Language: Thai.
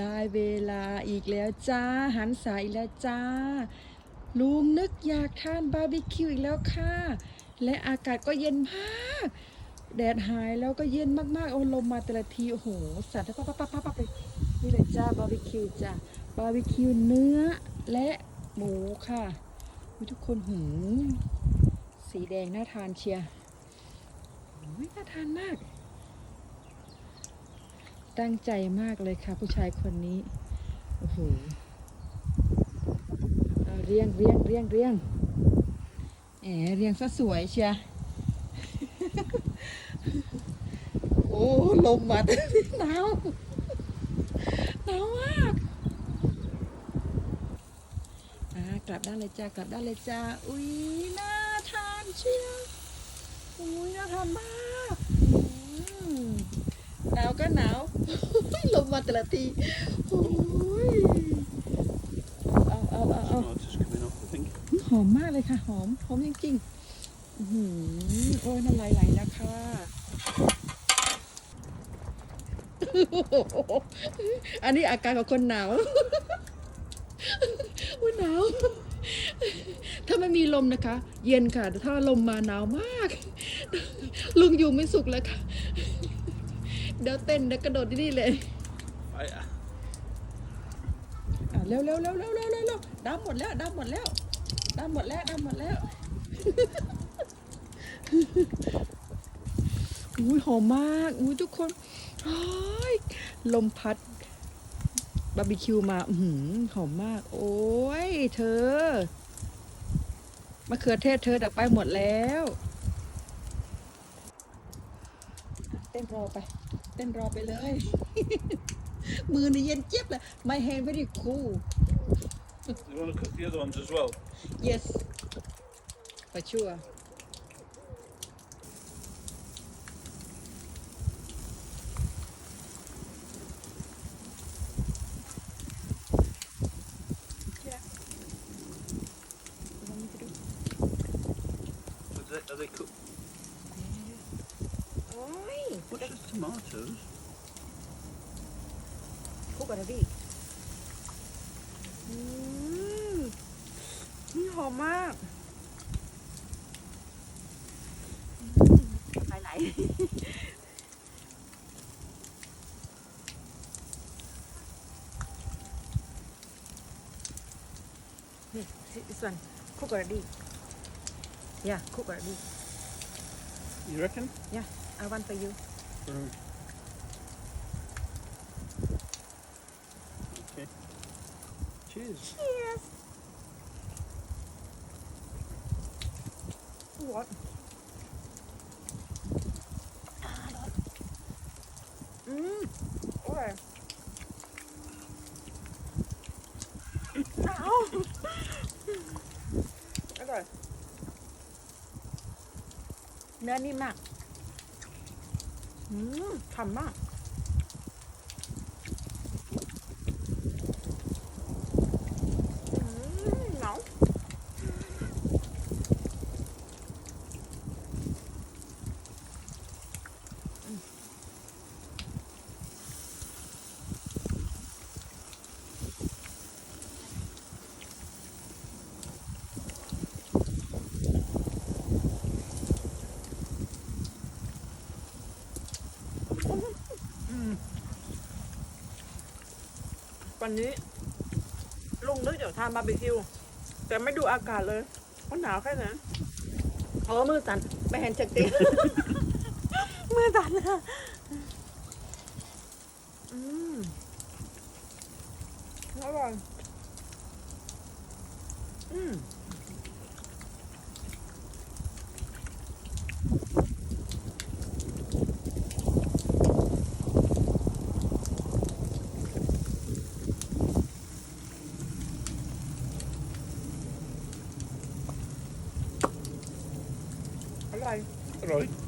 ได้เวลาอีกแล้วจ้าหันสายอีกแล้วจ้า ลุงนึกอยากทานบาร์บีคิวอีกแล้วค่ะ และอากาศก็เย็นมาก แดดหายแล้วก็เย็นมากๆโอ้ลมมาแต่ละทีโอ้โหสัตว์ปั๊บปั๊บปั๊บปั๊บเลยนี่เลยจ้าบาร์บีคิวจ้าบาร์บีคิวเนื้อและหมูค่ะทุกคนหืมสีแดงน่าทานเชียร์น่าทานมาก ตั้งใจมากเลยค่ะ ผู้ชายคนนี้ โอ้โหเรียงเรียงเรียงเรียงแหมเรียงซะสวยเชียโอ้ลมมาแต่หนาวหนาวมากอ่ากลับด้านเลยจ้ากลับด้านเลยจ้าอุ้ยน่าทานเชียวอุ้ยน่าทานมากอืมหนาวก็หนาว ลมมา แต่ละทีโอ้ยเอาเอาเอาเอา Oh, it's just coming off, I think. หอมมากเลยค่ะหอมหอมจริงๆอื้อหือโอ้ยน้ำลายไหลแล้วค่ะอันนี้อาการของคนหนาวอุ้ยหนาว ถ้าไม่มีลมนะคะ เย็นค่ะแต่ถ้าลมมาหนาวมาก ลุงอยู่ไม่สุขแล้วค่ะ เดี๋ยวเต้นเดี๋ยวกระโดดที่นี่เลย อะเร็วเร็วเร็วเร็วเร็วเร็วเร็วดำหมดแล้วดำหมดแล้วดำหมดแล้วดำหมดแล้วอุ้ยหอมมากอุ้ยทุกคนลมพัดบาร์บีคิวมาอืหือหอมมาก โอ้ยเธอมะเขือเทศเธอดักไปหมดแล้วเต้นรอไป เต้นรอไปเลย มือนี่เย็นเจี๊ยบเลย My hand very cool You want to cook the other ones as well? Yes for sure 'Cause they, are they cooked? โอ้ย What's the tomatoes? คุกอะไรดิอืมนี่หอมมากไหลไหลนี่ this one cook already yeah cook already You reckon? yeah I want for you Mm. Okay. Cheers. Yes. What? อืมอร่อยหนาวอร่อยเนื้อนิ่มมาก อืมฉ่ำมาก อืมหนาว วันนี้ ลุงนึกอยากทานบาร์บีคิว แต่ไม่ดูอากาศเลยว่าหนาวแค่ไหนอ๋อมือสั่นไม่เห็นจักตีมือสั่นอะอืมอร่อยอืม อร่